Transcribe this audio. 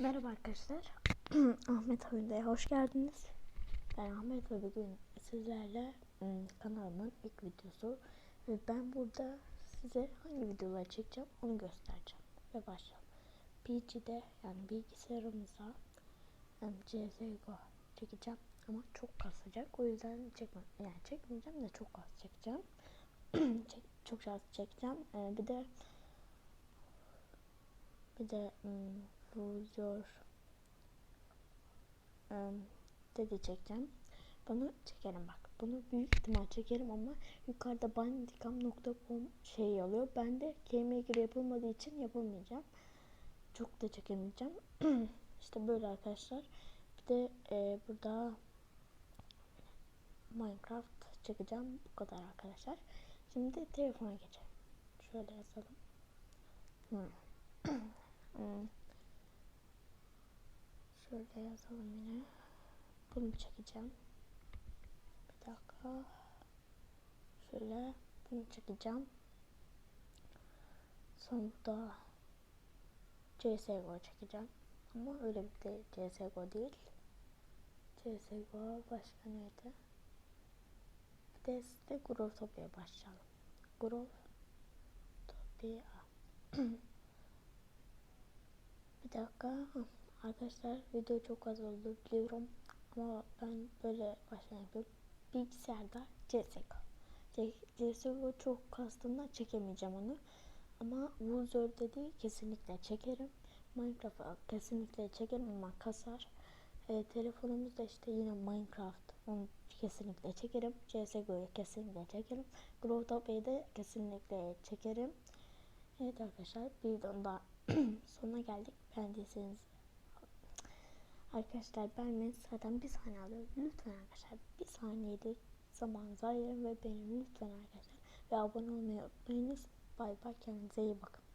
Merhaba arkadaşlar. Ahmet Oyunda'ya hoş geldiniz. Ben Ahmet ve bugün sizlerle ım, kanalımın ilk videosu ve ben burada size hangi videoları çekeceğim onu göstereceğim ve başlayalım. PC'de yani bilgisayarımıza ım, CSGO çekeceğim ama çok kasacak o yüzden çekme yani çekmeyeceğim de çok az çekeceğim. Çek, çok az çekeceğim. Ee, bir de bir de ım, Vuzor ım, dedi çekeceğim. Bunu çekerim bak. Bunu büyük ihtimal çekerim ama yukarıda bandicam.com şey alıyor. Ben de KMGR yapılmadığı için yapamayacağım. Çok da çekemeyeceğim. işte böyle arkadaşlar. Bir de e, burada Minecraft çekeceğim. Bu kadar arkadaşlar. Şimdi telefona geçelim. Şöyle yazalım. Hmm. Şöyle yazalım yine. Bunu çekeceğim. Bir dakika. Şöyle bunu çekeceğim. Sonra da CSGO çekeceğim. Ama öyle bir de CSGO değil. CSGO başka neydi? Bir de size Growtopia'ya başlayalım. Growtopia. Bir dakika. Arkadaşlar video çok az oldu biliyorum. Ama ben böyle başlayayım. Bilgisayarda CSGO. C- CSGO çok kastımda çekemeyeceğim onu. Ama Wuzor dedi kesinlikle çekerim. Minecraft'ı kesinlikle çekerim ama kasar. E, telefonumuzda işte yine Minecraft onu kesinlikle çekerim. CSGO'yu kesinlikle çekerim. Growtopia'yı da kesinlikle çekerim. Evet arkadaşlar videonun daha sonuna geldik. Beğendiyseniz arkadaşlar beğenmeyi zaten bir saniye alıyor. Lütfen arkadaşlar bir saniyede zamanınızı ayırın ve beğenin lütfen arkadaşlar. Ve abone olmayı unutmayınız. Bay bay kendinize iyi bakın.